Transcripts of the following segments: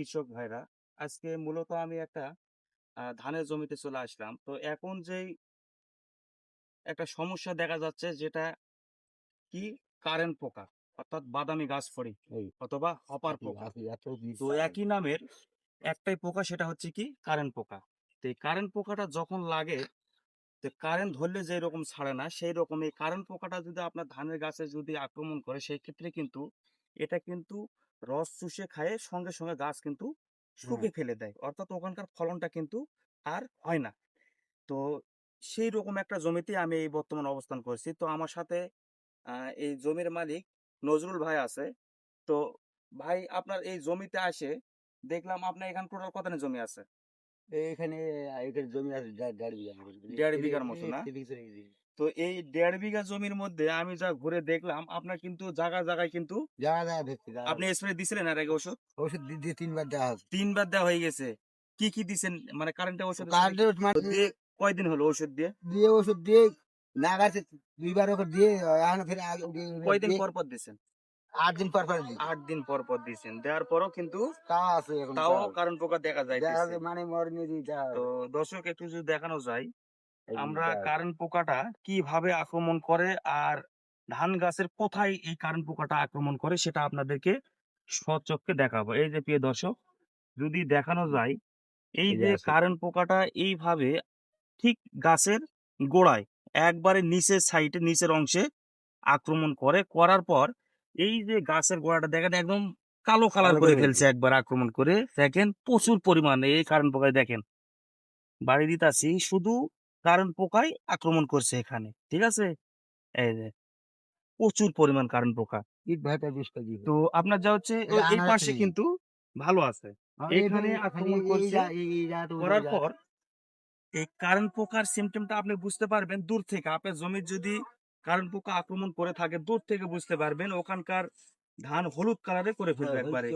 কৃষক ভাইরা আজকে মূলত আমি একটা ধানের জমিতে চলে আসলাম। তো এখন যেই একটা সমস্যা দেখা যাচ্ছে যেটা কি কারেন্ট পোকা অর্থাৎ বাদামি গাছ ফড়ি অথবা হপার পোকা। তো একই নামের একটাই পোকা সেটা হচ্ছে কি কারেন্ট পোকা। তো এই কারেন্ট পোকাটা যখন লাগে তো কারেন্ট ধরলে যে রকম ছাড়ে না সেই রকম এই কারেন্ট পোকাটা যদি আপনার ধানের গাছে যদি আক্রমণ করে সেই ক্ষেত্রে কিন্তু এটা কিন্তু রস চুষে খায় সঙ্গে সঙ্গে গাছ কিন্তু শুকে ফেলে দেয়। অর্থাৎ ওখানকার ফলনটা কিন্তু আর হয় না। তো সেই রকম একটা জমিতে আমি এই বর্তমান অবস্থান করছি। তো আমার সাথে আহ, এই জমির মালিক নজরুল ভাই আছে। তো ভাই আপনার এই জমিতে আসে দেখলাম আপনার এখানে টোটাল কত জমি আছে? এখানে জমি আছে দেড় বিঘার মতো। না? তো এই দেড় বিঘা জমির মধ্যে আমি যা ঘুরে দেখলাম আপনার কিন্তু জায়গা জায়গায় কিন্তু আপনি স্প্রে দিছিলেন আর আগে ওষুধ ওষুধ দিয়ে তিনবার দেওয়া আছে তিনবার দেওয়া হয়ে গেছে। কি কি দিছেন? মানে কারেন্টে ওষুধ মানে কয়দিন হলো ওষুধ দিয়ে? দিয়ে ওষুধ দিয়ে না গাছে দুইবার ওকে দিয়ে ফিরে আগে কয়দিন পর পর দিছেন? আট দিন পর পর আট দিন পর পর দিছেন। দেওয়ার পরও কিন্তু তাও আছে এখন তাও। কারণ পোকা দেখা যায় মানে মরনি দিই তো দর্শক একটু যদি দেখানো যায় আমরা কারেন্ট পোকাটা কীভাবে আক্রমণ করে আর ধান গাছের কোথায় এই কারেন্ট পোকাটা আক্রমণ করে সেটা আপনাদেরকে সচক্ষে দেখাবো। এই যে প্রিয় দর্শক যদি দেখানো যায় এই যে কারেন্ট পোকাটা এইভাবে ঠিক গাছের গোড়ায় একবারে নিচের সাইডে নিচের অংশে আক্রমণ করে করার পর এই যে গাছের গোড়াটা দেখেন একদম কালো কালার কালো করে ফেলছে একবার আক্রমণ করে। দেখেন প্রচুর পরিমাণে এই কারেন্ট পোকায় দেখেন। বাড়ি দিতাছি শুধু কারেন্ট পোকাই আক্রমণ করছে এখানে ঠিক আছে? এই যে প্রচুর পরিমাণ কারেন্ট পোকা। ইট ভাইটা বিষ কেজি তো আপনার যা হচ্ছে এই আনারস পাশে কিন্তু ভালো আছে। এখানে আক্রমণ করছে, করার পর এই কারেন্ট পোকার সিমটমটা আপনি বুঝতে পারবেন দূর থেকে। আপনার জমির যদি কারেন্ট পোকা আক্রমণ করে থাকে দূর থেকে বুঝতে পারবেন। ওখানকার ধান হলুদ কালারে করে হ্যাঁ, ফেলবে একবারে।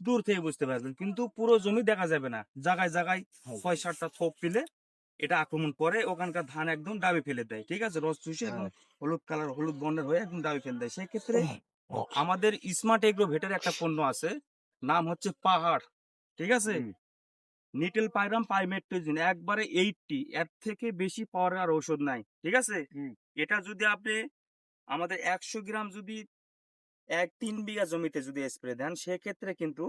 দূর থেকে বুঝতে পারবেন। কিন্তু পুরো জমি দেখা যাবে না। জায়গায় জায়গায় হ্যাঁ। ছয় সাতটা থোপ পিলে এটা আক্রমণ করে ওখানকার ধান একদম ডাবে ফেলে দেয় ঠিক আছে? রস চুষে হলুদ কালার হলুদ বর্ণের হয়ে একদম ডাবে ফেলে দেয়। সেই ক্ষেত্রে আমাদের স্মার্ট এগ্রো ভেটের একটা পণ্য আছে নাম হচ্ছে পাহাড় ঠিক আছে? নিটেল পাইরাম পাইমেট্রোজিন একবারে এইটটি এর থেকে বেশি পাওয়ার আর ঔষধ নাই ঠিক আছে? এটা যদি আপনি আমাদের একশো গ্রাম যদি এক তিন বিঘা জমিতে যদি স্প্রে দেন সেক্ষেত্রে কিন্তু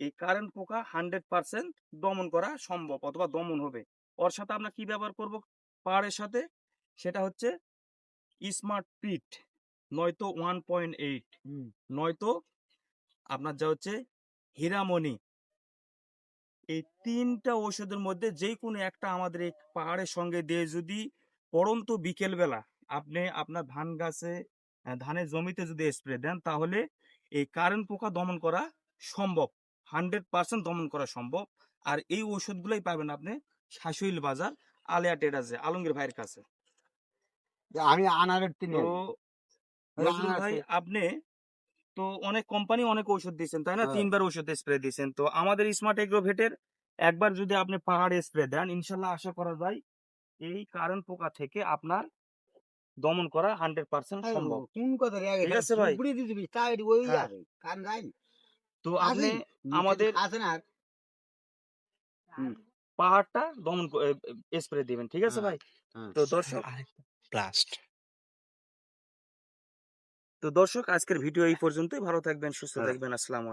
এই কারেন্ট পোকা হান্ড্রেড পার্সেন্ট দমন করা সম্ভব অথবা দমন হবে। ওর সাথে আমরা কি ব্যবহার করব? পাহাড়ের সাথে। সেটা হচ্ছে স্মার্ট পিট নয়তো ওয়ান পয়েন্ট এইট নয়তো আপনার যা হচ্ছে হীরামণি। এই তিনটা ওষুধের মধ্যে যে কোনো একটা আমাদের এই পাহাড়ের সঙ্গে দিয়ে যদি পরন্ত বিকেল বেলা আপনি আপনার ধান গাছে ধানের জমিতে যদি স্প্রে দেন তাহলে এই কারেন্ট পোকা দমন করা সম্ভব। হান্ড্রেড পার্সেন্ট দমন করা সম্ভব। আর এই ওষুধগুলোই পাবেন আপনি শাশুইল বাজার আলিয়া টেরাজে আলমগীর ভাইয়ের কাছে। আমি আনারের তিন আনারসে- ভাই আপনি তো অনেক কোম্পানি অনেক ওষুধ দিচ্ছেন তাই না? হ্যাঁ। তিনবার ওষুধ স্প্রে দিয়েছেন। তো আমাদের স্মার্ট এগ্রোভেটের একবার যদি আপনি পাহাড়ে স্প্রে দেন ইনশাল্লাহ আশা করা যায় এই কারণ পোকা থেকে আপনার দমন করা হান্ড্রেড পার্সেন্ট সম্ভব। কোন কথা ঠিক আছে ভাই? দিবি তাই ওই হ্যাঁ। কান নাই তো আপনি আমাদের- আছে না? পাহাড়টা দমন স্প্রে দিবেন ঠিক আছে হ্যাঁ, ভাই? হ্যাঁ। তো দর্শক ব্লাস্ট তো দর্শক আজকের ভিডিও এই পর্যন্তই। ভালো থাকবেন সুস্থ হ্যাঁ। থাকবেন। আসসালামু আলাইকুম।